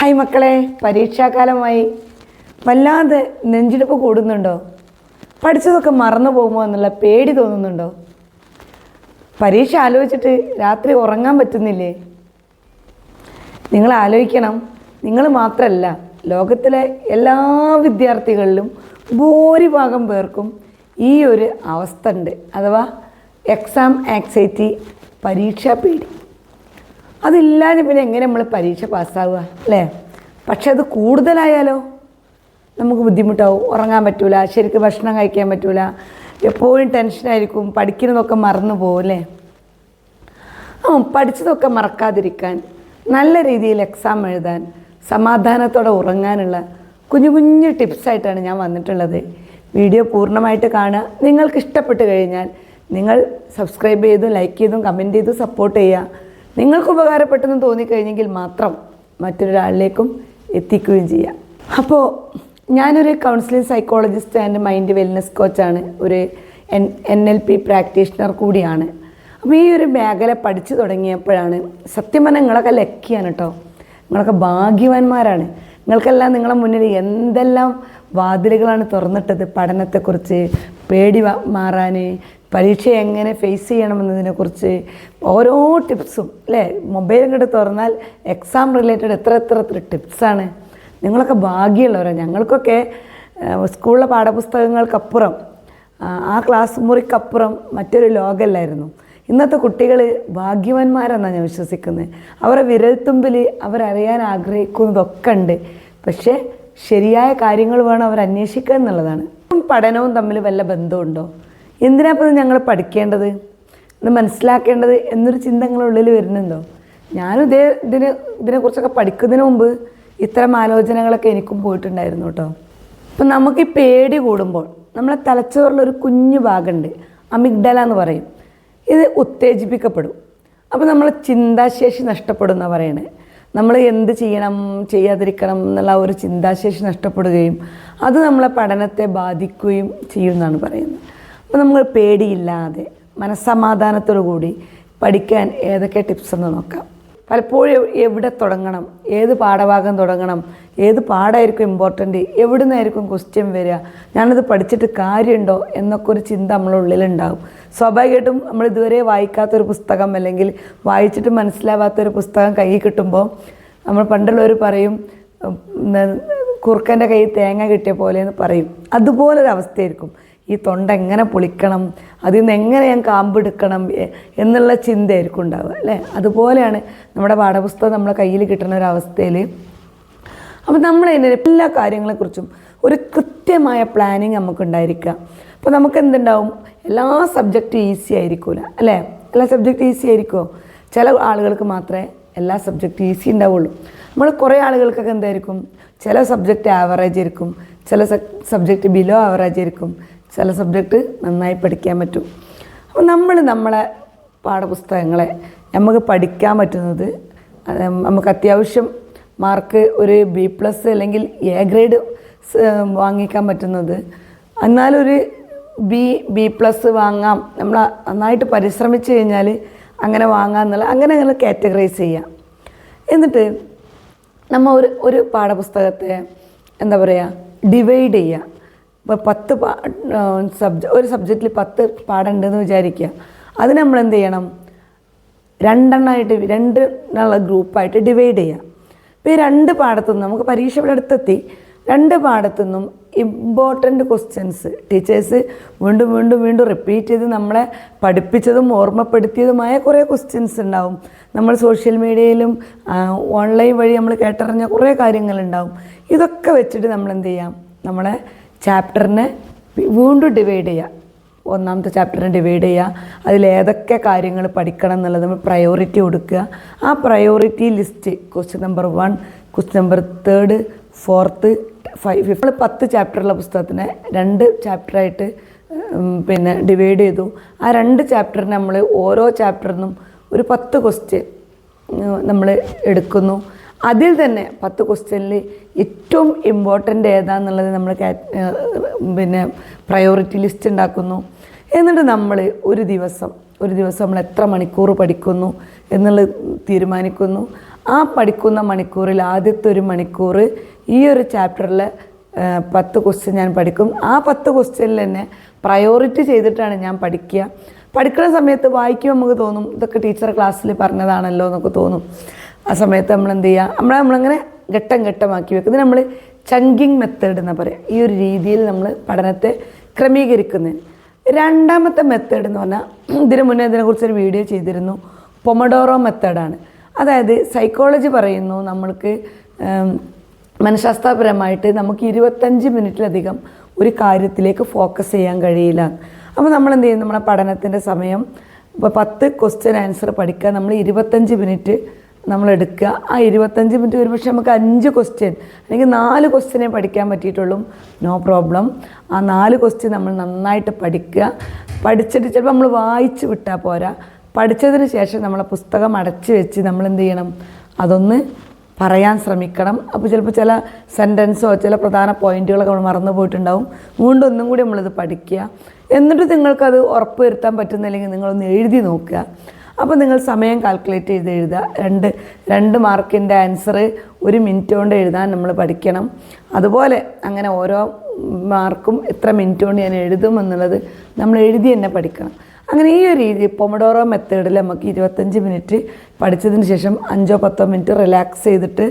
Hi മക്കളെ പരീക്ഷാകാലമായി. വല്ലാതെ നെഞ്ചിടിപ്പ് കൂടുന്നുണ്ടോ? പഠിച്ചതൊക്കെ മറന്നു പോകുമോ എന്നുള്ള പേടി തോന്നുന്നുണ്ടോ? പരീക്ഷ ആലോചിച്ചിട്ട് രാത്രി ഉറങ്ങാൻ പറ്റുന്നില്ലേ? നിങ്ങൾ ആലോചിക്കണം നിങ്ങൾ മാത്രമല്ല ലോകത്തിലെ എല്ലാ വിദ്യാർത്ഥികളിലും ഭൂരിഭാഗം പേർക്കും ഈ ഒരു അവസ്ഥ ഉണ്ട്. അഥവാ എക്സാം ആക്സൈറ്റി പരീക്ഷാ പേടി. അതില്ലാതെ പിന്നെ എങ്ങനെ നമ്മൾ പരീക്ഷ പാസ്സാവുക അല്ലേ? പക്ഷെ അത് കൂടുതലായാലോ? നമുക്ക് ബുദ്ധിമുട്ടാവും. ഉറങ്ങാൻ പറ്റൂല ശരിക്കും ഭക്ഷണം കഴിക്കാൻ പറ്റൂല. എപ്പോഴും ടെൻഷനായിരിക്കും പഠിക്കുന്നതൊക്കെ മറന്നു പോകും അല്ലേ? ആ പഠിച്ചതൊക്കെ മറക്കാതിരിക്കാൻ നല്ല രീതിയിൽ എക്സാം എഴുതാൻ സമാധാനത്തോടെ ഉറങ്ങാനുള്ള കുഞ്ഞു കുഞ്ഞു ടിപ്സായിട്ടാണ് ഞാൻ വന്നിട്ടുള്ളത്. വീഡിയോ പൂർണമായിട്ട് കാണുക. നിങ്ങൾക്ക് ഇഷ്ടപ്പെട്ട് കഴിഞ്ഞാൽ നിങ്ങൾ സബ്സ്ക്രൈബ് ചെയ്തും ലൈക്ക് ചെയ്തും കമന്റ് ചെയ്തും സപ്പോർട്ട് ചെയ്യുക. നിങ്ങൾക്ക് ഉപകാരപ്പെട്ടെന്ന് തോന്നിക്കഴിഞ്ഞെങ്കിൽ മാത്രം മറ്റൊരാളിലേക്കും എത്തിക്കുകയും ചെയ്യാം. അപ്പോൾ ഞാനൊരു counselling psychologist and mind wellness കോച്ചാണ് ഒരു N N L P practitioner കൂടിയാണ്. അപ്പോൾ ഈ ഒരു മേഖല പഠിച്ചു തുടങ്ങിയപ്പോഴാണ് സത്യം പറഞ്ഞാൽ നിങ്ങളൊക്കെ ലക്കിയാണ് കേട്ടോ. നിങ്ങളൊക്കെ ഭാഗ്യവാന്മാരാണ്. നിങ്ങൾക്കെല്ലാം നിങ്ങളെ മുന്നിൽ എന്തെല്ലാം വാതിലുകളാണ് തുറന്നിട്ടത്? പഠനത്തെക്കുറിച്ച് പേടി മാറാൻ പരീക്ഷ എങ്ങനെ ഫേസ് ചെയ്യണമെന്നതിനെക്കുറിച്ച് ഓരോ ടിപ്സും അല്ലേ? മൊബൈൽ കൂടെ തുറന്നാൽ എക്സാം റിലേറ്റഡ് എത്ര എത്ര എത്ര ടിപ്സാണ് നിങ്ങളൊക്കെ ഭാഗ്യമുള്ളവരാണ് ഞങ്ങൾക്കൊക്കെ സ്കൂളിലെ പാഠപുസ്തകങ്ങൾക്കപ്പുറം ആ, ആ ക്ലാസ് മുറിക്കപ്പുറം മറ്റൊരു ലോകമല്ലായിരുന്നു. ഇന്നത്തെ കുട്ടികൾ ഭാഗ്യവാന്മാരെന്നാണ് ഞാൻ വിശ്വസിക്കുന്നത് അവരെ വിരൽത്തുമ്പിൽ അവരറിയാൻ ആഗ്രഹിക്കുന്നതൊക്കെ ഉണ്ട്. പക്ഷേ ശരിയായ കാര്യങ്ങൾ വേണം അവർ അന്വേഷിക്കുക എന്നുള്ളതാണ്. പഠനവും തമ്മിൽ വല്ല ബന്ധമുണ്ടോ? എന്തിനാ ഇപ്പോൾ ഞങ്ങൾ പഠിക്കേണ്ടത്? ഇത് മനസ്സിലാക്കേണ്ടത് എന്നൊരു ചിന്ത ഉള്ളിൽ വരുന്നുണ്ടോ? ഞാനും ഇതേ ഇതിന് ഇതിനെക്കുറിച്ചൊക്കെ പഠിക്കുന്നതിന് മുമ്പ് ഇത്തരം ആലോചനകളൊക്കെ എനിക്കും പോയിട്ടുണ്ടായിരുന്നു കേട്ടോ. അപ്പം നമുക്ക് ഈ പേടി കൂടുമ്പോൾ നമ്മളെ തലച്ചോറിലൊരു കുഞ്ഞു ഭാഗമുണ്ട് അമിഗ്ഡല എന്ന് പറയും. ഇത് ഉത്തേജിപ്പിക്കപ്പെടും. അപ്പോൾ നമ്മൾ ചിന്താശേഷി നഷ്ടപ്പെടും എന്നാണ് പറയണത് നമ്മൾ എന്ത് ചെയ്യണം ചെയ്യാതിരിക്കണം എന്നുള്ള ഒരു ചിന്താശേഷി നഷ്ടപ്പെടുകയും അത് നമ്മളെ പഠനത്തെ ബാധിക്കുകയും ചെയ്യുമെന്നാണ് പറയുന്നത്. അപ്പോൾ നമ്മൾ പേടിയില്ലാതെ മനസ്സമാധാനത്തോടു കൂടി പഠിക്കാൻ ഏതൊക്കെ ടിപ്സ് എന്ന് നോക്കാം. പലപ്പോഴും എവിടെ തുടങ്ങണം ഏത് പാഠഭാഗം തുടങ്ങണം ഏത് പാഠമായിരിക്കും ഇമ്പോർട്ടന്റ് എവിടെ നിന്നായിരിക്കും ക്വസ്റ്റ്യൻ വരിക ഞാനത് പഠിച്ചിട്ട് കാര്യമുണ്ടോ എന്നൊക്കെ ഒരു ചിന്ത നമ്മളെ ഉള്ളിലുണ്ടാകും സ്വാഭാവികമായിട്ടും നമ്മൾ ഇതുവരെ വായിക്കാത്തൊരു പുസ്തകം അല്ലെങ്കിൽ വായിച്ചിട്ട് മനസ്സിലാവാത്തൊരു പുസ്തകം കയ്യിൽ കിട്ടുമ്പോൾ നമ്മൾ പണ്ടുള്ളവർ പറയും കുറുക്കന്റെ കയ്യിൽ തേങ്ങ കിട്ടിയ പോലെ എന്ന് പറയും. അതുപോലൊരു അവസ്ഥയായിരിക്കും ഈ തൊണ്ട എങ്ങനെ പൊളിക്കണം അതിൽ നിന്ന് എങ്ങനെ ഞാൻ കാമ്പെടുക്കണം എന്നുള്ള ചിന്തയായിരിക്കും ഉണ്ടാവുക അല്ലേ? അതുപോലെയാണ് നമ്മുടെ പാഠപുസ്തകം നമ്മളെ കയ്യിൽ കിട്ടുന്ന ഒരു അവസ്ഥയിൽ അപ്പോൾ നമ്മൾ അതിന്റെ എല്ലാ കാര്യങ്ങളെക്കുറിച്ചും ഒരു കൃത്യമായ പ്ലാനിങ് നമുക്കുണ്ടായിരിക്കുക അപ്പോൾ നമുക്ക് എന്തുണ്ടാവും? എല്ലാ സബ്ജക്റ്റും ഈസി ആയിരിക്കില്ല അല്ലേ? എല്ലാ സബ്ജക്റ്റും ഈസി ആയിരിക്കുമോ ചില ആളുകൾക്ക് മാത്രമേ എല്ലാ സബ്ജക്റ്റും ഈസി ഉണ്ടാവുള്ളൂ. നമ്മൾ കുറേ ആളുകൾക്കൊക്കെ എന്തായിരിക്കും? ചില സബ്ജക്റ്റ് ആവറേജ് ആയിരിക്കും ചില സബ്ജക്റ്റ് ബിലോ ആവറേജ് ആയിരിക്കും ചില സബ്ജക്റ്റ് നന്നായി പഠിക്കാൻ പറ്റും. അപ്പോൾ നമ്മൾ നമ്മളെ പാഠപുസ്തകങ്ങളെ നമുക്ക് പഠിക്കാൻ പറ്റുന്നത് നമുക്ക് അത്യാവശ്യം മാർക്ക് ഒരു ബി പ്ലസ് അല്ലെങ്കിൽ എ ഗ്രേഡ് വാങ്ങിക്കാൻ പറ്റുന്നത്. എന്നാലൊരു ബി ബി പ്ലസ് വാങ്ങാം. നമ്മൾ നന്നായിട്ട് പരിശ്രമിച്ച് കഴിഞ്ഞാൽ അങ്ങനെ വാങ്ങാം എന്നുള്ള അങ്ങനെ അങ്ങനെ കാറ്റഗറൈസ് ചെയ്യാം. എന്നിട്ട് നമ്മൾ ഒരു ഒരു പാഠപുസ്തകത്തെ എന്താ പറയുക ഡിവൈഡ് ചെയ്യുക പത്ത് സബ്ജ ഒരു സബ്ജക്റ്റിൽ പത്ത് പാടുണ്ടെന്ന് വിചാരിക്കുക. അത് നമ്മൾ എന്ത് ചെയ്യണം? രണ്ടെണ്ണമായിട്ട് രണ്ട് എന്നുള്ള ഗ്രൂപ്പായിട്ട് ഡിവൈഡ് ചെയ്യുക ഇപ്പോൾ ഈ രണ്ട് പാഠത്തുനിന്നും നമുക്ക് പരീക്ഷ ഇവിടെ അടുത്തെത്തി. രണ്ട് പാടത്തുനിന്നും ഇമ്പോർട്ടന്റ് ക്വസ്റ്റ്യൻസ് ടീച്ചേഴ്സ് വീണ്ടും വീണ്ടും വീണ്ടും റിപ്പീറ്റ് ചെയ്ത് നമ്മളെ പഠിപ്പിച്ചതും ഓർമ്മപ്പെടുത്തിയതുമായ കുറേ ക്വസ്റ്റ്യൻസ് ഉണ്ടാവും. നമ്മൾ സോഷ്യൽ മീഡിയയിലും ഓൺലൈൻ വഴി നമ്മൾ കേട്ടറിഞ്ഞ കുറേ കാര്യങ്ങളുണ്ടാവും ഇതൊക്കെ വെച്ചിട്ട് നമ്മൾ എന്ത് ചെയ്യാം? നമ്മളെ ചാപ്റ്ററിനെ വീണ്ടും ഡിവൈഡ് ചെയ്യുക ഒന്നാമത്തെ ചാപ്റ്ററിനെ ഡിവൈഡ് ചെയ്യുക അതിൽ ഏതൊക്കെ കാര്യങ്ങൾ പഠിക്കണം എന്നുള്ളത് നമ്മൾ പ്രയോറിറ്റി കൊടുക്കുക. ആ priority list question number one question number third fourth five fifth പത്ത് ചാപ്റ്ററുള്ള പുസ്തകത്തിനെ രണ്ട് ചാപ്റ്ററായിട്ട് പിന്നെ ഡിവൈഡ് ചെയ്തു. ആ രണ്ട് ചാപ്റ്ററിന് നമ്മൾ ഓരോ ചാപ്റ്ററിനും ഒരു പത്ത് ക്വസ്റ്റ്യൻ നമ്മൾ എടുക്കുന്നു. അതിൽ തന്നെ പത്ത് ക്വസ്റ്റ്യനിൽ ഏറ്റവും ഇമ്പോർട്ടന്റ് ഏതാന്നുള്ളത് നമ്മൾ പിന്നെ പ്രയോറിറ്റി ലിസ്റ്റ് ഉണ്ടാക്കുന്നു. എന്നിട്ട് നമ്മൾ ഒരു ദിവസം ഒരു ദിവസം നമ്മൾ എത്ര മണിക്കൂർ പഠിക്കുന്നു എന്നുള്ളത് തീരുമാനിക്കുന്നു. ആ പഠിക്കുന്ന മണിക്കൂറിൽ ആദ്യത്തെ ഒരു മണിക്കൂർ ഈ ഒരു ചാപ്റ്ററിൽ പത്ത് ക്വസ്റ്റ്യൻ ഞാൻ പഠിക്കും. ആ പത്ത് ക്വസ്റ്റ്യനിൽ തന്നെ പ്രയോറിറ്റി ചെയ്തിട്ടാണ് ഞാൻ പഠിക്കുക. പഠിക്കുന്ന സമയത്ത് വായിക്കുമ്പോൾ നമുക്ക് തോന്നും ഇതൊക്കെ ടീച്ചർ ക്ലാസ്സിൽ പറഞ്ഞതാണല്ലോ എന്നൊക്കെ തോന്നും. ആ സമയത്ത് നമ്മൾ എന്ത് ചെയ്യുക നമ്മളെ നമ്മളങ്ങനെ ഘട്ടം ഘട്ടമാക്കി വെക്കും. ഇത് നമ്മൾ ചങ്കിങ് മെത്തേഡ് എന്ന് പറയാം. ഈ ഒരു രീതിയിൽ നമ്മൾ പഠനത്തെ ക്രമീകരിക്കുന്നതിന് രണ്ടാമത്തെ മെത്തേഡ് എന്ന് പറഞ്ഞാൽ ഇതിനു മുന്നേ ഇതിനെക്കുറിച്ചൊരു വീഡിയോ ചെയ്തിരുന്നു. പൊമഡോറോ മെത്തേഡാണ് അതായത് സൈക്കോളജി പറയുന്നു നമ്മൾക്ക് മനഃശാസ്ത്രപരമായിട്ട് നമുക്ക് ഇരുപത്തഞ്ച് മിനിറ്റിലധികം ഒരു കാര്യത്തിലേക്ക് ഫോക്കസ് ചെയ്യാൻ കഴിയില്ല. അപ്പോൾ നമ്മൾ എന്ത് ചെയ്യും? നമ്മുടെ പഠനത്തിന്റെ സമയം ഇപ്പോൾ പത്ത് ക്വസ്റ്റ്യൻ ആൻസർ പഠിക്കാൻ നമ്മൾ ഇരുപത്തഞ്ച് മിനിറ്റ് നമ്മൾ എടുക്കുക ആ ഇരുപത്തഞ്ച് മിനിറ്റ് ഒരുപക്ഷെ നമുക്ക് അഞ്ച് ക്വസ്റ്റ്യൻ അല്ലെങ്കിൽ നാല് ക്വസ്റ്റ്യനെ പഠിക്കാൻ പറ്റിയിട്ടുള്ളൂ. നോ പ്രോബ്ലം ആ നാല് ക്വസ്റ്റ്യൻ നമ്മൾ നന്നായിട്ട് പഠിക്കുക. പഠിച്ചിട്ട് ചിലപ്പോൾ നമ്മൾ വായിച്ച് വിട്ടാൽ പോരാ. പഠിച്ചതിന് ശേഷം നമ്മളെ പുസ്തകം അടച്ച് വെച്ച് നമ്മൾ എന്ത് ചെയ്യണം? അതൊന്ന് പറയാൻ ശ്രമിക്കണം. അപ്പോൾ ചിലപ്പോൾ ചില സെന്റൻസോ ചില പ്രധാന പോയിന്റുകളൊക്കെ നമ്മൾ മറന്നു പോയിട്ടുണ്ടാവും. വീണ്ടും ഒന്നും കൂടി നമ്മളിത് പഠിക്കുക. എന്നിട്ട് നിങ്ങൾക്കത് ഉറപ്പ് വരുത്താൻ പറ്റുന്നില്ലെങ്കിൽ നിങ്ങളൊന്ന് എഴുതി നോക്കുക. അപ്പോൾ നിങ്ങൾ സമയം കാൽക്കുലേറ്റ് ചെയ്ത് എഴുതുക. രണ്ട് രണ്ട് മാർക്കിന്റെ ആൻസർ ഒരു മിനിറ്റ് കൊണ്ട് എഴുതാൻ നമ്മൾ പഠിക്കണം. അതുപോലെ അങ്ങനെ ഓരോ മാർക്കും എത്ര മിനിറ്റ് കൊണ്ട് ഞാൻ എഴുതും എന്നുള്ളത് നമ്മൾ എഴുതി തന്നെ പഠിക്കണം. അങ്ങനെ ഈ ഒരു രീതി പൊമഡോറോ മെത്തേഡിൽ നമുക്ക് ഇരുപത്തഞ്ച് മിനിറ്റ് പഠിച്ചതിന് ശേഷം അഞ്ചോ പത്തോ മിനിറ്റ് റിലാക്സ് ചെയ്തിട്ട്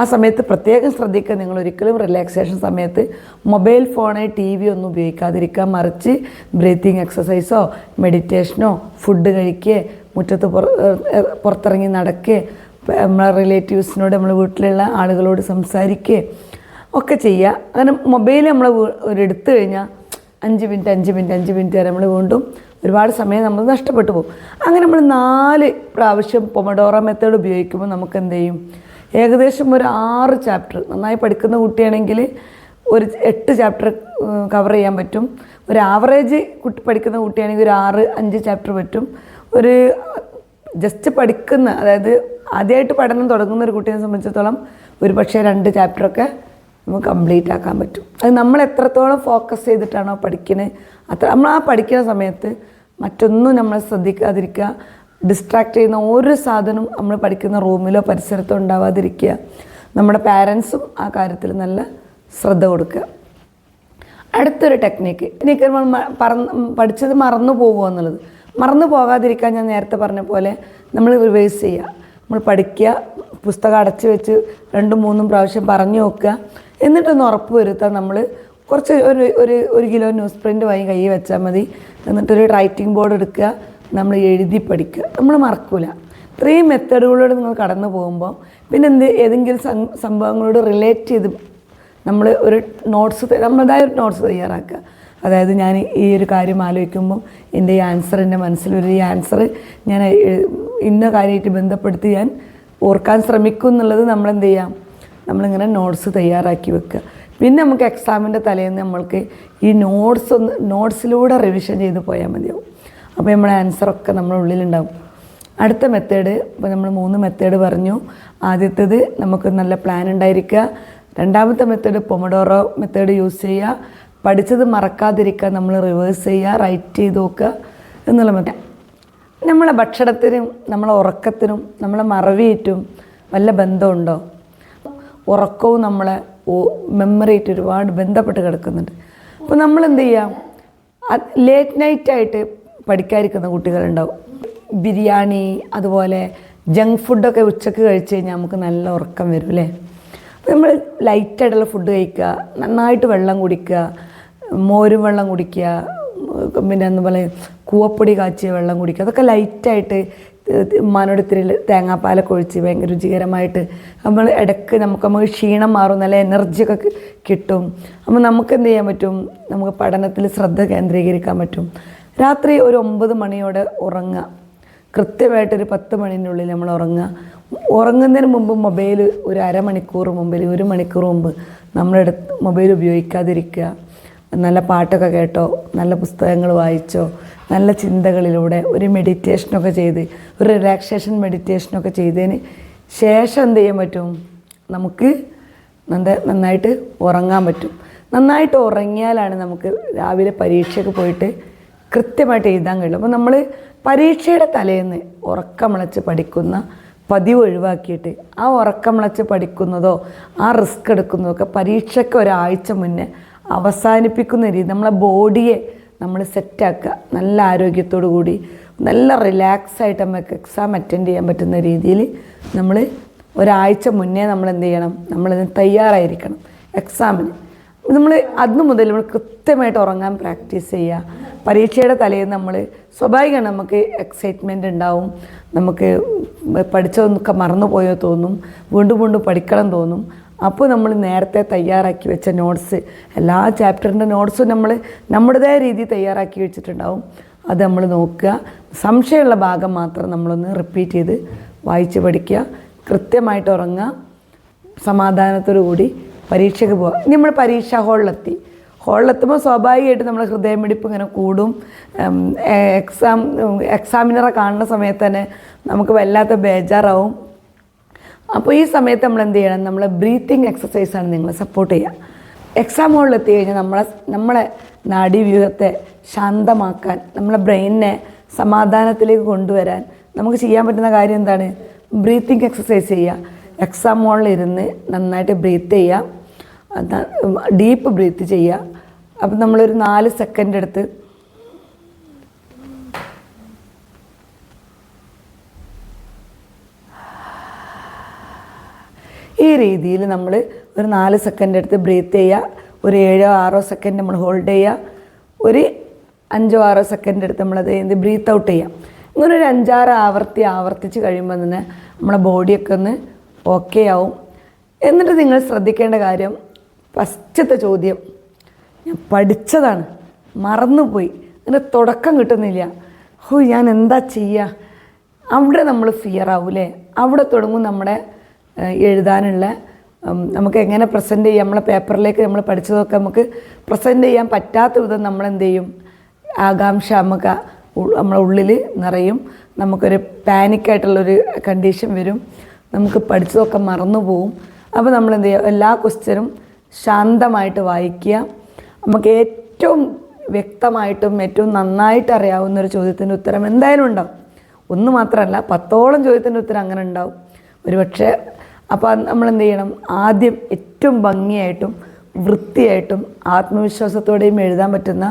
ആ സമയത്ത് പ്രത്യേകം ശ്രദ്ധിക്കുക. നിങ്ങൾ ഒരിക്കലും റിലാക്സേഷൻ സമയത്ത് മൊബൈൽ ഫോണ് ടി വി ഒന്നും ഉപയോഗിക്കാതിരിക്കുക മറിച്ച് ബ്രീത്തിങ് എക്സസൈസോ മെഡിറ്റേഷനോ ഫുഡ് കഴിക്കുക മുറ്റത്ത് പുറത്തിറങ്ങി നടക്കുക നമ്മളെ റിലേറ്റീവ്സിനോട് നമ്മൾ വീട്ടിലുള്ള ആളുകളോട് സംസാരിക്കുക ഒക്കെ ചെയ്യുക അങ്ങനെ മൊബൈൽ നമ്മൾ ഒരു എടുത്തു കഴിഞ്ഞാൽ അഞ്ച് മിനിറ്റ് അഞ്ച് മിനിറ്റ് അഞ്ച് മിനിറ്റ് വരെ നമ്മൾ വീണ്ടും ഒരുപാട് സമയം നമ്മൾ നഷ്ടപ്പെട്ടു പോകും. അങ്ങനെ നമ്മൾ നാല് പ്രാവശ്യം പൊമഡോറ മെത്തേഡ് ഉപയോഗിക്കുമ്പോൾ നമുക്ക് എന്ത് ചെയ്യും ഏകദേശം ഒരു ആറ് ചാപ്റ്റർ നന്നായി പഠിക്കുന്ന കുട്ടിയാണെങ്കിൽ ഒരു എട്ട് ചാപ്റ്റർ കവർ ചെയ്യാൻ പറ്റും. ഒരു ആവറേജ് കുട്ടി പഠിക്കുന്ന കുട്ടിയാണെങ്കിൽ ഒരു ആറ് അഞ്ച് ചാപ്റ്റർ പറ്റും. ഒരു ജസ്റ്റ് പഠിക്കുന്ന അതായത് ആദ്യമായിട്ട് പഠനം തുടങ്ങുന്ന ഒരു കുട്ടിയെ സംബന്ധിച്ചിടത്തോളം ഒരു പക്ഷേ രണ്ട് ചാപ്റ്ററൊക്കെ നമുക്ക് കംപ്ലീറ്റ് ആക്കാൻ പറ്റും. അത് നമ്മൾ എത്രത്തോളം ഫോക്കസ് ചെയ്തിട്ടാണോ പഠിക്കുന്നത് അത്ര നമ്മൾ ആ പഠിക്കുന്ന സമയത്ത് മറ്റൊന്നും നമ്മൾ ശ്രദ്ധിക്കാതിരിക്കുക ഡിസ്ട്രാക്ട് ചെയ്യുന്ന ഓരോ സാധനവും നമ്മൾ പഠിക്കുന്ന റൂമിലോ പരിസരത്തോ ഉണ്ടാവാതിരിക്കുക നമ്മുടെ പാരൻസും ആ കാര്യത്തിൽ നല്ല ശ്രദ്ധ കൊടുക്കുക. അടുത്തൊരു ടെക്നിക്ക് മ- പഠിച്ചത് മറന്നു പോകുക എന്നുള്ളത്. മറന്നു പോകാതിരിക്കാൻ ഞാൻ നേരത്തെ പറഞ്ഞ പോലെ നമ്മൾ റിവേഴ്സ് ചെയ്യുക. നമ്മൾ പഠിക്കുക പുസ്തകം അടച്ചു വെച്ച് രണ്ടും മൂന്നും പ്രാവശ്യം പറഞ്ഞു നോക്കുക. എന്നിട്ടൊന്ന് ഉറപ്പ് വരുത്താൻ നമ്മൾ കുറച്ച് ഒരു ഒരു ഒരു കിലോ ന്യൂസ് പ്രിന്റ് വാങ്ങി കൈ വെച്ചാൽ മതി. എന്നിട്ടൊരു റൈറ്റിംഗ് ബോർഡ് എടുക്കുക. നമ്മൾ എഴുതി പഠിക്കുക. നമ്മൾ മറക്കൂല. ഇത്രയും മെത്തേഡുകളോട് നിങ്ങൾ കടന്നു പോകുമ്പോൾ പിന്നെ എന്ത് ഏതെങ്കിലും സംഭവങ്ങളോട് റിലേറ്റ് ചെയ്ത് നമ്മൾ ഒരു നോട്ട്സ് നമ്മുടേതായ ഒരു നോട്ട്സ് തയ്യാറാക്കുക. അതായത് ഞാൻ ഈ ഒരു കാര്യം ആലോചിക്കുമ്പോൾ എന്റെ ഈ ആൻസർ എന്റെ മനസ്സിലൊരു ഈ ആൻസർ ഞാൻ ഇന്ന കാര്യമായിട്ട് ബന്ധപ്പെടുത്തി ഞാൻ ഓർക്കാൻ ശ്രമിക്കും എന്നുള്ളത് നമ്മളെന്ത് ചെയ്യാം? നമ്മളിങ്ങനെ നോട്ട്സ് തയ്യാറാക്കി വെക്കുക. പിന്നെ നമുക്ക് എക്സാമിന്റെ തലേന്ന് നമ്മൾക്ക് ഈ നോട്ട്സ് ഒന്ന് നോട്ട്സിലൂടെ റിവിഷൻ ചെയ്ത് പോയാൽ മതിയാവും. അപ്പോൾ നമ്മുടെ ആൻസറൊക്കെ നമ്മുടെ ഉള്ളിലുണ്ടാവും. അടുത്ത മെത്തേഡ് ഇപ്പോൾ നമ്മൾ മൂന്ന് മെത്തേഡ് പറഞ്ഞു. ആദ്യത്തേത് നമുക്ക് നല്ല പ്ലാൻ ഉണ്ടായിരിക്കുക. രണ്ടാമത്തെ മെത്തേഡ് പൊമഡോറോ മെത്തേഡ് യൂസ് ചെയ്യുക. പഠിച്ചത് മറക്കാതിരിക്കുക നമ്മൾ റിവേഴ്സ് ചെയ്യുക റൈറ്റ് ചെയ്ത് നോക്കുക എന്നുള്ള മതി. നമ്മളെ ഭക്ഷണത്തിനും നമ്മളെ ഉറക്കത്തിനും നമ്മളെ മറവിയേറ്റും വല്ല ബന്ധമുണ്ടോ? ഉറക്കവും നമ്മളെ മെമ്മറിയായിട്ട് ഒരുപാട് ബന്ധപ്പെട്ട് കിടക്കുന്നുണ്ട്. അപ്പോൾ നമ്മൾ എന്ത് ചെയ്യാം? ലേറ്റ് നൈറ്റായിട്ട് പഠിക്കാതിരിക്കുന്ന കുട്ടികളുണ്ടാവും. ബിരിയാണി അതുപോലെ ജങ്ക് ഫുഡൊക്കെ ഉച്ചയ്ക്ക് കഴിച്ച് കഴിഞ്ഞാൽ നമുക്ക് നല്ല ഉറക്കം വരും അല്ലേ? അപ്പോൾ നമ്മൾ ലൈറ്റായിട്ടുള്ള ഫുഡ് കഴിക്കുക നന്നായിട്ട് വെള്ളം കുടിക്കുക മോരും വെള്ളം കുടിക്കുക പിന്നെ എന്താ പറയുക കൂവപ്പൊടി കാച്ചിയ വെള്ളം കുടിക്കുക. അതൊക്കെ ലൈറ്റായിട്ട് മാനോടത്തിരിൽ തേങ്ങാപ്പാലൊക്കെ ഒഴിച്ച് ഭയങ്കര രുചികരമായിട്ട് നമ്മൾ ഇടയ്ക്ക് നമുക്ക് നമുക്ക് ക്ഷീണം മാറും നല്ല എനർജിയൊക്കെ കിട്ടും. അപ്പോൾ നമുക്ക് എന്ത് ചെയ്യാൻ പറ്റും? നമുക്ക് പഠനത്തിൽ ശ്രദ്ധ കേന്ദ്രീകരിക്കാൻ പറ്റും. രാത്രി ഒരു ഒമ്പത് മണിയോടെ ഉറങ്ങുക. കൃത്യമായിട്ടൊരു പത്ത് മണിനുള്ളിൽ നമ്മൾ ഉറങ്ങുക. ഉറങ്ങുന്നതിന് മുമ്പ് മൊബൈൽ ഒരു അരമണിക്കൂർ മുമ്പിൽ ഒരു മണിക്കൂർ മുമ്പ് നമ്മളെടുത്ത് മൊബൈൽ ഉപയോഗിക്കാതിരിക്കുക. നല്ല പാട്ടൊക്കെ കേട്ടോ നല്ല പുസ്തകങ്ങൾ വായിച്ചോ നല്ല ചിന്തകളിലൂടെ ഒരു മെഡിറ്റേഷനൊക്കെ ചെയ്ത് ഒരു റിലാക്സേഷൻ മെഡിറ്റേഷനൊക്കെ ചെയ്തതിന് ശേഷം എന്ത് ചെയ്യാൻ പറ്റും? നമുക്ക് നന്നായിട്ട് ഉറങ്ങാൻ പറ്റും. നന്നായിട്ട് ഉറങ്ങിയാലാണ് നമുക്ക് രാവിലെ പരീക്ഷയ്ക്ക് പോയിട്ട് കൃത്യമായിട്ട് എഴുതാൻ കഴിയും അപ്പോൾ നമ്മൾ പരീക്ഷയുടെ തലേന്ന് ഉറക്കമിളച്ച് പഠിക്കുന്ന പതിവ് ഒഴിവാക്കിയിട്ട് ആ ഉറക്കമിളച്ച് പഠിക്കുന്നതോ ആ റിസ്ക് എടുക്കുന്നതോ ഒക്കെ പരീക്ഷയ്ക്ക് ഒരാഴ്ച മുന്നേ അവസാനിപ്പിക്കുന്ന രീതി നമ്മളെ ബോഡിയെ നമ്മൾ സെറ്റാക്കുക നല്ല ആരോഗ്യത്തോടു കൂടി നല്ല റിലാക്സ് ആയിട്ട് നമുക്ക് എക്സാം അറ്റൻഡ് ചെയ്യാൻ പറ്റുന്ന രീതിയിൽ നമ്മൾ ഒരാഴ്ച മുന്നേ നമ്മൾ എന്ത് ചെയ്യണം നമ്മളിതിന് തയ്യാറായിരിക്കണം എക്സാമിന് നമ്മൾ അന്ന് മുതൽ നമ്മൾ കൃത്യമായിട്ട് ഉറങ്ങാൻ പ്രാക്ടീസ് ചെയ്യുക. പരീക്ഷയുടെ തലേന്ന് നമ്മൾ സ്വാഭാവികമാണ് നമുക്ക് എക്സൈറ്റ്മെന്റ് ഉണ്ടാവും നമുക്ക് പഠിച്ചതൊക്കെ മറന്നുപോയോ തോന്നും വീണ്ടും വീണ്ടും പഠിക്കണം തോന്നും. അപ്പോൾ നമ്മൾ നേരത്തെ തയ്യാറാക്കി വെച്ച നോട്ട്സ് എല്ലാ ചാപ്റ്ററിന്റെ നോട്ട്സും നമ്മൾ നമ്മുടേതായ രീതിയിൽ തയ്യാറാക്കി വെച്ചിട്ടുണ്ടാവും. അത് നമ്മൾ നോക്കുക. സംശയമുള്ള ഭാഗം മാത്രം നമ്മളൊന്ന് റിപ്പീറ്റ് ചെയ്ത് വായിച്ച് പഠിക്കുക. കൃത്യമായിട്ട് ഉറങ്ങുക. സമാധാനത്തോടു കൂടി പരീക്ഷയ്ക്ക് പോവുക. നമ്മൾ പരീക്ഷ ഹോളിലെത്തി ഹോളിലെത്തുമ്പോൾ സ്വാഭാവികമായിട്ട് നമ്മൾ ഹൃദയമിടിപ്പ് ഇങ്ങനെ കൂടും. എക്സാം എക്സാമിനറെ കാണുന്ന സമയത്ത് തന്നെ നമുക്ക് വല്ലാത്ത ബേജാറാവും. അപ്പോൾ ഈ സമയത്ത് നമ്മൾ എന്ത് ചെയ്യണം? നമ്മൾ ബ്രീത്തിങ് എക്സസൈസാണ് നിങ്ങളെ സപ്പോർട്ട് ചെയ്യുക എക്സാം ഹോളിൽ എത്തി കഴിഞ്ഞാൽ നമ്മളെ നമ്മളെ നാഡീവ്യൂഹത്തെ ശാന്തമാക്കാൻ നമ്മളെ ബ്രെയിനിനെ സമാധാനത്തിലേക്ക് കൊണ്ടുവരാൻ നമുക്ക് ചെയ്യാൻ പറ്റുന്ന കാര്യം എന്താണ്? ബ്രീത്തിങ് എക്സസൈസ് ചെയ്യുക എക്സാം ഹോളിൽ ഇരുന്ന് നന്നായിട്ട് ബ്രീത്ത് ചെയ്യുക ഡീപ്പ് ബ്രീത്ത് ചെയ്യുക അപ്പം നമ്മളൊരു നാല് സെക്കൻഡ് എടുത്ത് ഈ രീതിയിൽ നമ്മൾ ഒരു നാല് സെക്കൻഡ് എടുത്ത് ബ്രീത്ത് ചെയ്യുക. ഒരു ഏഴോ ആറോ സെക്കൻഡ് നമ്മൾ ഹോൾഡ് ചെയ്യുക. ഒരു അഞ്ചോ ആറോ സെക്കൻഡ് എടുത്ത് നമ്മളത് എന്ത് ബ്രീത്ത് ഔട്ട് ചെയ്യാം ഇങ്ങനെ ഒരു അഞ്ചാറ് ആവർത്തി ആവർത്തിച്ച് കഴിയുമ്പോൾ തന്നെ നമ്മളെ ബോഡിയൊക്കെ ഒന്ന് ഓക്കെ ആവും. എന്നിട്ട് നിങ്ങൾ ശ്രദ്ധിക്കേണ്ട കാര്യം ഫസ്റ്റത്തെ ചോദ്യം ഞാൻ പഠിച്ചതാണ്. മറന്നുപോയി. അതിന് തുടക്കം കിട്ടുന്നില്ല. ഹോ ഞാൻ എന്താ ചെയ്യുക? അവിടെ നമ്മൾ ഫിയർ ആവൂലേ? അവിടെ തുടങ്ങും നമ്മുടെ എഴുതാനുള്ള നമുക്ക് എങ്ങനെ പ്രസന്റ് ചെയ്യാം നമ്മളെ പേപ്പറിലേക്ക് നമ്മൾ പഠിച്ചതൊക്കെ നമുക്ക് പ്രസന്റ് ചെയ്യാൻ പറ്റാത്ത വിധം നമ്മൾ എന്ത് ചെയ്യും? ആകാംക്ഷ നമുക്ക് നമ്മളെ ഉള്ളിൽ നിറയും. നമുക്കൊരു പാനിക്കായിട്ടുള്ളൊരു കണ്ടീഷൻ വരും. നമുക്ക് പഠിച്ചതൊക്കെ മറന്നു പോവും. അപ്പോൾ നമ്മൾ എന്ത് ചെയ്യുക? എല്ലാ ക്വസ്റ്റ്യനും ശാന്തമായിട്ട് വായിക്കുക. നമുക്ക് ഏറ്റവും വ്യക്തമായിട്ടും ഏറ്റവും നന്നായിട്ട് അറിയാവുന്ന ഒരു ചോദ്യത്തിന്റെ ഉത്തരം എന്തായാലും ഉണ്ടാവും. ഒന്ന് മാത്രമല്ല പത്തോളം ചോദ്യത്തിന്റെ ഉത്തരം അങ്ങനെ ഉണ്ടാവും. ഒരുപക്ഷെ അപ്പോൾ നമ്മൾ എന്ത് ചെയ്യണം ആദ്യം ഏറ്റവും ഭംഗിയായിട്ടും വൃത്തിയായിട്ടും ആത്മവിശ്വാസത്തോടെയും എഴുതാൻ പറ്റുന്ന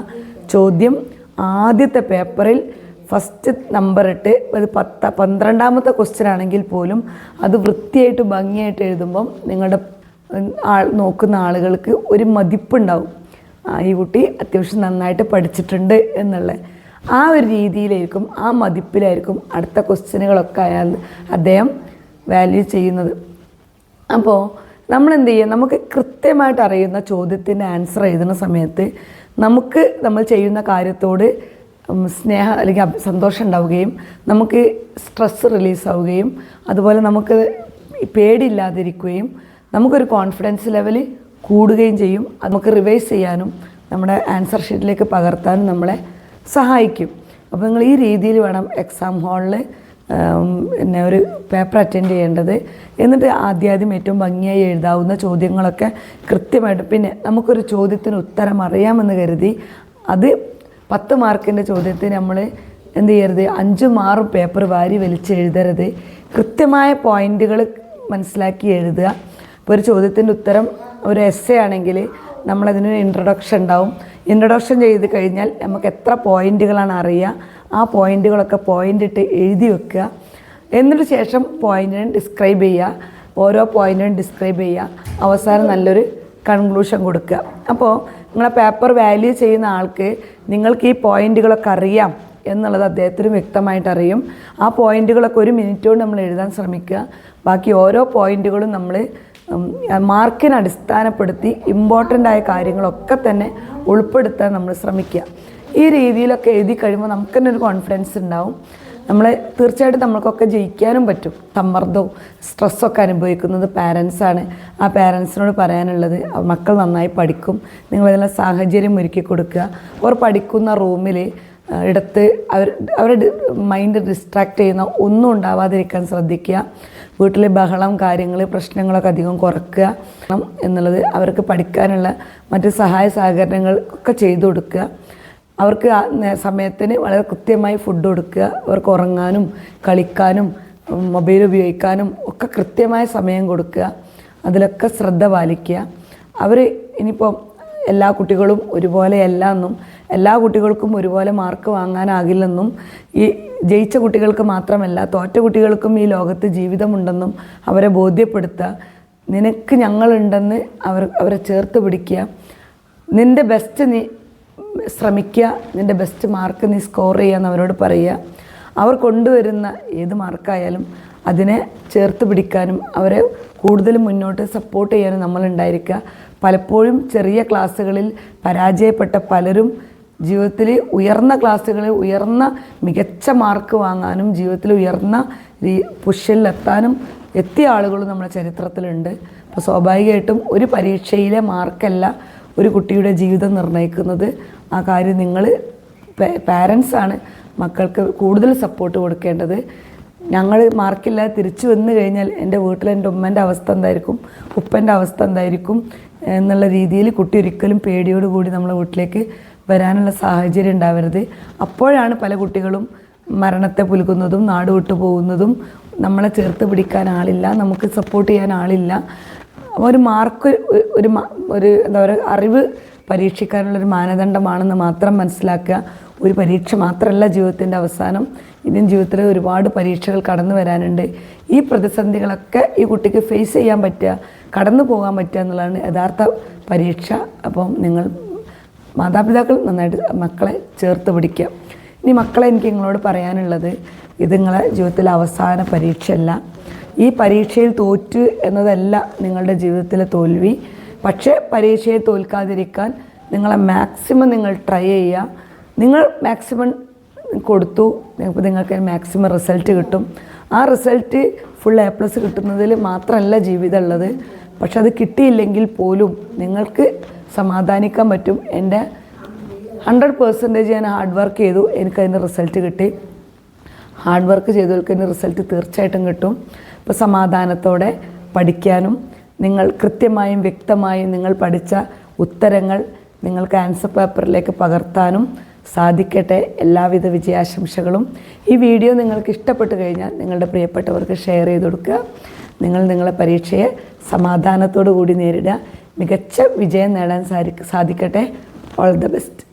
ചോദ്യം ആദ്യത്തെ പേപ്പറിൽ ഫസ്റ്റ് നമ്പർ ഇട്ട് അത് പത്ത പന്ത്രണ്ടാമത്തെ ക്വസ്റ്റ്യൻ ആണെങ്കിൽ പോലും അത് വൃത്തിയായിട്ട് ഭംഗിയായിട്ട് എഴുതുമ്പം നിങ്ങളുടെ ആൾ നോക്കുന്ന ആളുകൾക്ക് ഒരു മതിപ്പുണ്ടാവും. ഈ കുട്ടി അത്യാവശ്യം നന്നായിട്ട് പഠിച്ചിട്ടുണ്ട് എന്നുള്ള. ആ ഒരു രീതിയിലായിരിക്കും ആ മതിപ്പിലായിരിക്കും അടുത്ത ക്വസ്റ്റ്യനുകളൊക്കെ അയാൾ അദ്ദേഹം വാല്യൂ ചെയ്യുന്നത്. അപ്പോൾ നമ്മൾ എന്ത് ചെയ്യുക നമുക്ക് കൃത്യമായിട്ട് അറിയുന്ന ചോദ്യത്തിന്റെ ആൻസർ എഴുതുന്ന സമയത്ത് നമുക്ക് നമ്മൾ ചെയ്യുന്ന കാര്യത്തോട് സ്നേഹ അല്ലെങ്കിൽ സന്തോഷം ഉണ്ടാവുകയും നമുക്ക് സ്ട്രെസ് റിലീസാവുകയും അതുപോലെ നമുക്ക് പേടിയില്ലാതിരിക്കുകയും നമുക്കൊരു കോൺഫിഡൻസ് ലെവൽ കൂടുകയും ചെയ്യും. നമുക്ക് റിവൈസ് ചെയ്യാനും നമ്മുടെ ആൻസർ ഷീറ്റിലേക്ക് പകർത്താനും നമ്മളെ സഹായിക്കും. അപ്പോൾ നിങ്ങൾ ഈ രീതിയിൽ വേണം എക്സാം ഹാളിൽ പിന്നെ ഒരു പേപ്പർ അറ്റൻഡ് ചെയ്യേണ്ടത്. എന്നിട്ട് ആദ്യാദ്യം ഏറ്റവും ഭംഗിയായി എഴുതാവുന്ന ചോദ്യങ്ങളൊക്കെ കൃത്യമായിട്ട് പിന്നെ നമുക്കൊരു ചോദ്യത്തിന് ഉത്തരം അറിയാമെന്ന് കരുതി അത് പത്ത് മാർക്കിന്റെ ചോദ്യത്തിന് നമ്മൾ എന്ത് ചെയ്യരുത്? അഞ്ചും ആറും പേപ്പർ വാരി വലിച്ച് എഴുതരുത്. കൃത്യമായ പോയിന്റുകൾ മനസ്സിലാക്കി എഴുതുക. ഇപ്പോൾ ഒരു ചോദ്യത്തിന്റെ ഉത്തരം ഒരു എസ് ആണെങ്കിൽ നമ്മളതിനൊരു ഇൻട്രൊഡക്ഷൻ ഉണ്ടാവും. ഇൻട്രൊഡക്ഷൻ ചെയ്ത് കഴിഞ്ഞാൽ നമുക്ക് എത്ര പോയിന്റുകളാണ് അറിയുക? ആ പോയിന്റുകളൊക്കെ പോയിന്റ് ഇട്ട് എഴുതി വെക്കുക. എന്നിട്ട് ശേഷം പോയിന്റിനെ ഡിസ്ക്രൈബ് ചെയ്യുക. ഓരോ പോയിന്റിനും ഡിസ്ക്രൈബ് ചെയ്യുക. അവസാനം നല്ലൊരു കൺക്ലൂഷൻ കൊടുക്കുക. അപ്പോൾ നിങ്ങളെ പേപ്പർ വാല്യൂ ചെയ്യുന്ന ആൾക്ക് നിങ്ങൾക്ക് ഈ പോയിന്റുകളൊക്കെ അറിയാം എന്നുള്ളത് അദ്ദേഹത്തിന് വ്യക്തമായിട്ട് അറിയും. ആ പോയിന്റുകളൊക്കെ ഒരു മിനിറ്റ് കൊണ്ട് നമ്മൾ എഴുതാൻ ശ്രമിക്കുക. ബാക്കി ഓരോ പോയിന്റുകളും നമ്മൾ മാർക്കിനടിസ്ഥാനപ്പെടുത്തി ഇമ്പോർട്ടന്റ് ആയ കാര്യങ്ങളൊക്കെ തന്നെ ഉൾപ്പെടുത്താൻ നമ്മൾ ശ്രമിക്കുക. ഈ രീതിയിലൊക്കെ എഴുതി കഴിയുമ്പോൾ നമുക്ക് തന്നെ ഒരു കോൺഫിഡൻസ് ഉണ്ടാവും. നമ്മൾ തീർച്ചയായിട്ടും നമ്മൾക്കൊക്കെ ജയിക്കാനും പറ്റും. സമ്മർദ്ദവും സ്ട്രെസ്സൊക്കെ അനുഭവിക്കുന്നത് പാരൻസാണ് ആ പാരൻസിനോട് പറയാനുള്ളത് മക്കൾ നന്നായി പഠിക്കും. നിങ്ങളതിനുള്ള സാഹചര്യം ഒരുക്കി കൊടുക്കുക. അവർ പഠിക്കുന്ന റൂമിൽ എടുത്ത് അവർ അവരുടെ മൈൻഡ് ഡിസ്ട്രാക്റ്റ് ചെയ്യുന്ന ഒന്നും ഉണ്ടാവാതിരിക്കാൻ ശ്രദ്ധിക്കുക. വീട്ടിലെ ബഹളം കാര്യങ്ങൾ പ്രശ്നങ്ങളൊക്കെ അധികം കുറക്കുക എന്നുള്ളത് അവർക്ക് പഠിക്കാനുള്ള മറ്റ് സഹായ സഹകരണങ്ങൾ ഒക്കെ ചെയ്തു കൊടുക്കുക. അവർക്ക് സമയത്തിന് വളരെ കൃത്യമായി ഫുഡ് കൊടുക്കുക അവർക്ക് ഉറങ്ങാനും കളിക്കാനും മൊബൈൽ ഉപയോഗിക്കാനും ഒക്കെ കൃത്യമായ സമയം കൊടുക്കുക അതിലൊക്കെ ശ്രദ്ധ പാലിക്കുക. അവർ ഇനിയിപ്പോൾ എല്ലാ കുട്ടികളും ഒരുപോലെയല്ല എന്നും എല്ലാ കുട്ടികൾക്കും ഒരുപോലെ മാർക്ക് വാങ്ങാനാകില്ലെന്നും ഈ ജയിച്ച കുട്ടികൾക്ക് മാത്രമല്ല തോറ്റ കുട്ടികൾക്കും ഈ ലോകത്ത് ജീവിതമുണ്ടെന്നും അവരെ ബോധ്യപ്പെടുത്തുക. നിനക്ക് ഞങ്ങളുണ്ടെന്ന് അവർ അവരെ ചേർത്ത് പിടിക്കുക. നിന്റെ ബെസ്റ്റ് നീ ശ്രമിക്കുക. നിന്റെ ബെസ്റ്റ് മാർക്ക് നീ സ്കോർ ചെയ്യാന്ന് അവരോട് പറയുക. അവർ കൊണ്ടുവരുന്ന ഏത് മാർക്കായാലും അതിനെ ചേർത്ത് പിടിക്കാനും അവരെ കൂടുതൽ മുന്നോട്ട് സപ്പോർട്ട് ചെയ്യാനും നമ്മളുണ്ടായിരിക്കുക പലപ്പോഴും ചെറിയ ക്ലാസ്സുകളിൽ പരാജയപ്പെട്ട പലരും ജീവിതത്തിൽ ഉയർന്ന ക്ലാസ്സുകളിൽ ഉയർന്ന മികച്ച മാർക്ക് വാങ്ങാനും ജീവിതത്തിൽ ഉയർന്ന പൊസിഷനിലെത്താനും എത്തിയ ആളുകളും നമ്മുടെ ചരിത്രത്തിലുണ്ട്. അപ്പോൾ സ്വാഭാവികമായിട്ടും ഒരു പരീക്ഷയിലെ മാർക്കല്ല ഒരു കുട്ടിയുടെ ജീവിതം നിർണയിക്കുന്നത്. ആ കാര്യം നിങ്ങൾ പാരൻസാണ് മക്കൾക്ക് കൂടുതൽ സപ്പോർട്ട് കൊടുക്കേണ്ടത്. ഞങ്ങൾ മാർക്കില്ലാതെ തിരിച്ചു വന്നു കഴിഞ്ഞാൽ എന്റെ വീട്ടിൽ എന്റെ ഉമ്മന്റെ അവസ്ഥ എന്തായിരിക്കും? ഉപ്പന്റെ അവസ്ഥ എന്തായിരിക്കും? എന്നുള്ള രീതിയിൽ കുട്ടി ഒരിക്കലും പേടിയോടുകൂടി നമ്മളെ വീട്ടിലേക്ക് വരാനുള്ള സാഹചര്യം ഉണ്ടാവരുത്. അപ്പോഴാണ് പല കുട്ടികളും മരണത്തെ പുലുകുന്നതും നാട് വിട്ടു പോകുന്നതും നമ്മളെ ചേർത്ത് പിടിക്കാൻ ആളില്ല നമുക്ക് സപ്പോർട്ട് ചെയ്യാൻ ആളില്ല. ഒരു മാർക്ക് ഒരു- ഒരു എന്താ പറയുക അറിവ് പരീക്ഷിക്കാനുള്ളൊരു മാനദണ്ഡമാണെന്ന് മാത്രം മനസ്സിലാക്കുക. ഒരു പരീക്ഷ മാത്രമല്ല ജീവിതത്തിന്റെ അവസാനം. ഇന്ത്യൻ ജീവിതത്തിൽ ഒരുപാട് പരീക്ഷകൾ കടന്നു വരാനുണ്ട്. ഈ പ്രതിസന്ധികളൊക്കെ ഈ കുട്ടിക്ക് ഫേസ് ചെയ്യാൻ പറ്റുക കടന്നു പോകാൻ പറ്റുക എന്നുള്ളതാണ് യഥാർത്ഥ പരീക്ഷ. അപ്പം നിങ്ങൾ മാതാപിതാക്കൾ നന്നായിട്ട് മക്കളെ ചേർത്ത് പിടിക്കുക. ഇനി മക്കളെ എനിക്ക് നിങ്ങളോട് പറയാനുള്ളത് ഇത് നിങ്ങളെ ജീവിതത്തിലെ അവസാന പരീക്ഷയല്ല. ഈ പരീക്ഷയിൽ തോറ്റ് എന്നതല്ല നിങ്ങളുടെ ജീവിതത്തിലെ തോൽവി. പക്ഷേ പരീക്ഷയെ തോൽക്കാതിരിക്കാൻ നിങ്ങളെ മാക്സിമം നിങ്ങൾ ട്രൈ ചെയ്യുക. നിങ്ങൾ മാക്സിമം കൊടുത്തു ഇപ്പോൾ നിങ്ങൾക്ക് മാക്സിമം റിസൾട്ട് കിട്ടും. ആ റിസൾട്ട് ഫുൾ എ പ്ലസ് കിട്ടുന്നതിൽ മാത്രമല്ല ജീവിതം ഉള്ളത് പക്ഷെ അത് കിട്ടിയില്ലെങ്കിൽ പോലും നിങ്ങൾക്ക് സമാധാനിക്കാൻ പറ്റും. എന്റെ ഹൺഡ്രഡ് പേഴ്സന്റേജ് ഞാൻ ഹാർഡ് വർക്ക് ചെയ്തു എനിക്കതിന്റെ റിസൾട്ട് കിട്ടി. ഹാർഡ് വർക്ക് ചെയ്തവർക്ക് അതിന്റെ റിസൾട്ട് തീർച്ചയായിട്ടും കിട്ടും. അപ്പോൾ സമാധാനത്തോടെ പഠിക്കാനും നിങ്ങൾ കൃത്യമായും വ്യക്തമായും നിങ്ങൾ പഠിച്ച ഉത്തരങ്ങൾ നിങ്ങൾക്ക് ആൻസർ പേപ്പറിലേക്ക് പകർത്താനും സാധിക്കട്ടെ. എല്ലാവിധ വിജയാശംസകളും. ഈ വീഡിയോ നിങ്ങൾക്ക് ഇഷ്ടപ്പെട്ട് കഴിഞ്ഞാൽ നിങ്ങളുടെ പ്രിയപ്പെട്ടവർക്ക് ഷെയർ ചെയ്ത് കൊടുക്കുക. നിങ്ങൾ നിങ്ങളെ പരീക്ഷയെ സമാധാനത്തോടു കൂടി നേരിടുക. മികച്ച വിജയം നേടാൻ സാധിക്കട്ടെ. All the best